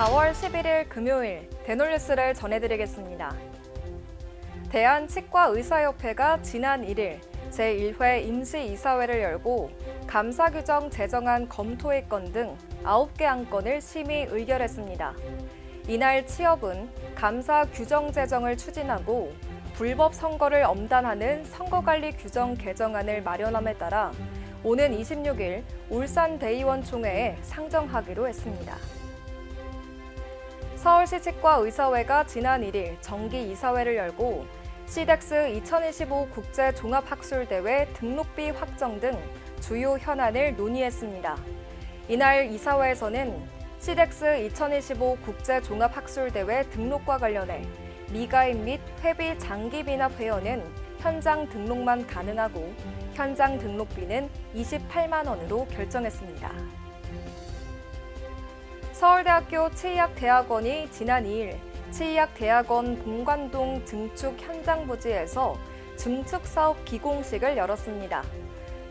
4월 11일 금요일 대놀뉴스를 전해드리겠습니다. 대한치과의사협회가 지난 1일 제1회 임시이사회를 열고 감사 규정 제정안 검토의 건등 9개 안건을 심의 의결했습니다. 이날 취업은 감사 규정 제정을 추진하고 불법 선거를 엄단하는 선거관리 규정 개정안을 마련함에 따라 오는 26일 울산 대의원 총회에 상정하기로 했습니다. 서울시 치과 의사회가 지난 1일 정기 이사회를 열고 시덱스 2025 국제 종합학술대회 등록비 확정 등 주요 현안을 논의했습니다. 이날 이사회에서는 시덱스 2025 국제 종합학술대회 등록과 관련해 미가입 및 회비 장기 비납 회원은 현장 등록만 가능하고 현장 등록비는 28만 원으로 결정했습니다. 서울대학교 치의학대학원이 지난 2일 치의학대학원 본관동 증축 현장 부지에서 증축 사업 기공식을 열었습니다.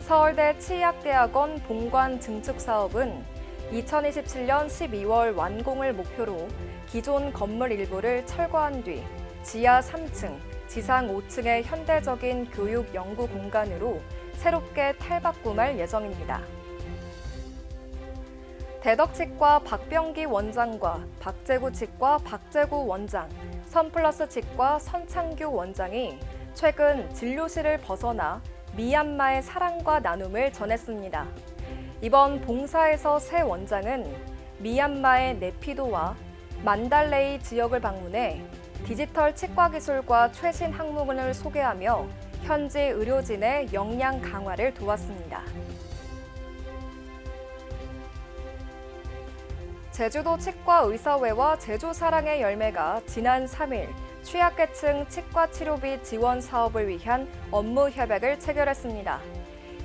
서울대 치의학대학원 본관 증축 사업은 2027년 12월 완공을 목표로 기존 건물 일부를 철거한 뒤 지하 3층, 지상 5층의 현대적인 교육 연구 공간으로 새롭게 탈바꿈할 예정입니다. 대덕치과 박병기 원장과 박재구 치과 박재구 원장, 선플러스 치과 선창규 원장이 최근 진료실을 벗어나 미얀마의 사랑과 나눔을 전했습니다. 이번 봉사에서 새 원장은 미얀마의 네피도와 만달레이 지역을 방문해 디지털 치과 기술과 최신 학문을 소개하며 현지 의료진의 역량 강화를 도왔습니다. 제주도 치과 의사회와 제주사랑의 열매가 지난 3일 취약계층 치과 치료비 지원 사업을 위한 업무 협약을 체결했습니다.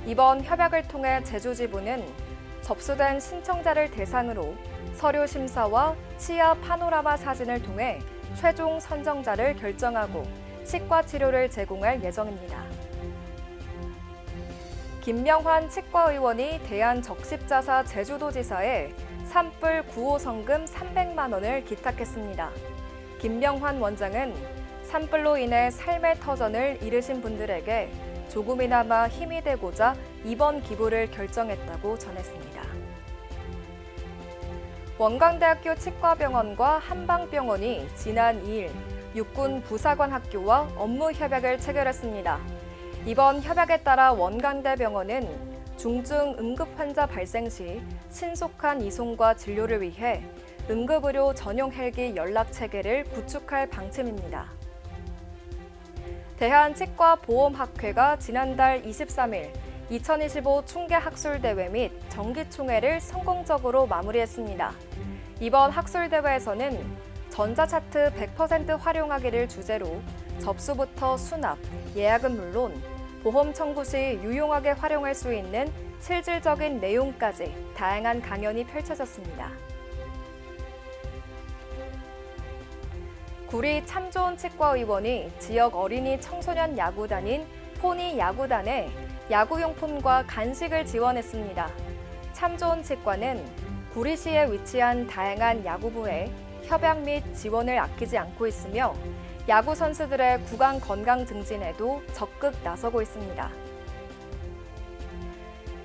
이번 협약을 통해 제주지부는 접수된 신청자를 대상으로 서류 심사와 치아 파노라마 사진을 통해 최종 선정자를 결정하고 치과 치료를 제공할 예정입니다. 김명환 치과의원이 대한적십자사 제주도지사에 산불 구호 성금 300만 원을 기탁했습니다. 김명환 원장은 산불로 인해 삶의 터전을 잃으신 분들에게 조금이나마 힘이 되고자 이번 기부를 결정했다고 전했습니다. 원광대학교 치과병원과 한방병원이 지난 2일 육군 부사관 학교와 업무 협약을 체결했습니다. 이번 협약에 따라 원광대병원은 중증 응급 환자 발생 시 신속한 이송과 진료를 위해 응급의료 전용 헬기 연락 체계를 구축할 방침입니다. 대한치과보험학회가 지난달 23일 2025 충계학술대회 및 정기총회를 성공적으로 마무리했습니다. 이번 학술대회에서는 전자차트 100% 활용하기를 주제로 접수부터 수납, 예약은 물론 보험 청구 시 유용하게 활용할 수 있는 실질적인 내용까지 다양한 강연이 펼쳐졌습니다. 구리 참 좋은 치과 의원이 지역 어린이 청소년 야구단인 포니 야구단에 야구용품과 간식을 지원했습니다. 참 좋은 치과는 구리시에 위치한 다양한 야구부에 협약 및 지원을 아끼지 않고 있으며 야구 선수들의 구강 건강 증진에도 적극 나서고 있습니다.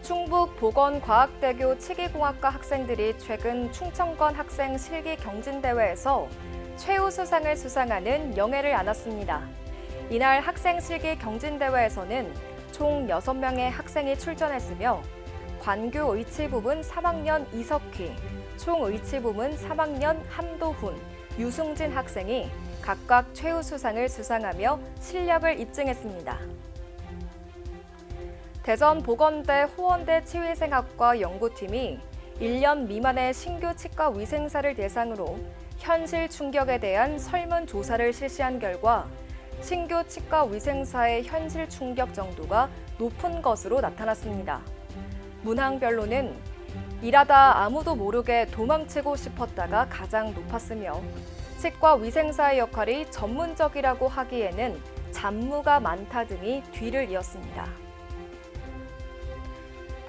충북 보건과학대교 치기공학과 학생들이 최근 충청권 학생 실기 경진대회에서 최우 수상을 수상하는 영예를 안았습니다. 이날 학생 실기 경진대회에서는 총 6명의 학생이 출전했으며 관교 의치 부분 3학년 이석휘, 총 의치 부문 3학년 함도훈, 유승진 학생이 각각 최우 수상을 수상하며 실력을 입증했습니다. 대전 보건대 호원대 치위생학과 연구팀이 1년 미만의 신규 치과 위생사를 대상으로 현실 충격에 대한 설문 조사를 실시한 결과 신규 치과 위생사의 현실 충격 정도가 높은 것으로 나타났습니다. 문항별로는 일하다 아무도 모르게 도망치고 싶었다가 가장 높았으며 치과 위생사의 역할이 전문적이라고 하기에는 잡무가 많다 등이 뒤를 이었습니다.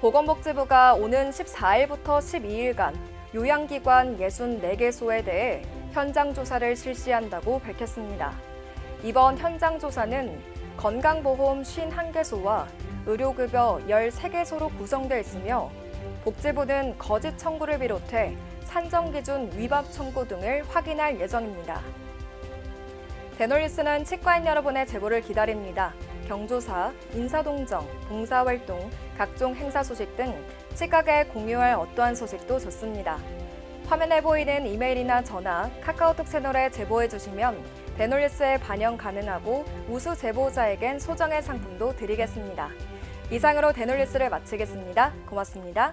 보건복지부가 오는 14일부터 12일간 요양기관 64개소에 대해 현장 조사를 실시한다고 밝혔습니다. 이번 현장 조사는 건강보험 51개소와 의료급여 13개소로 구성되어 있으며 복지부는 거짓 청구를 비롯해 산정 기준 위반 청구 등을 확인할 예정입니다. 대놀리스는 치과인 여러분의 제보를 기다립니다. 경조사, 인사동정, 봉사활동, 각종 행사 소식 등 치과계 공유할 어떠한 소식도 좋습니다. 화면에 보이는 이메일이나 전화, 카카오톡 채널에 제보해 주시면 대놀리스에 반영 가능하고 우수 제보자에겐 소정의 상품도 드리겠습니다. 이상으로 대놀리스를 마치겠습니다. 고맙습니다.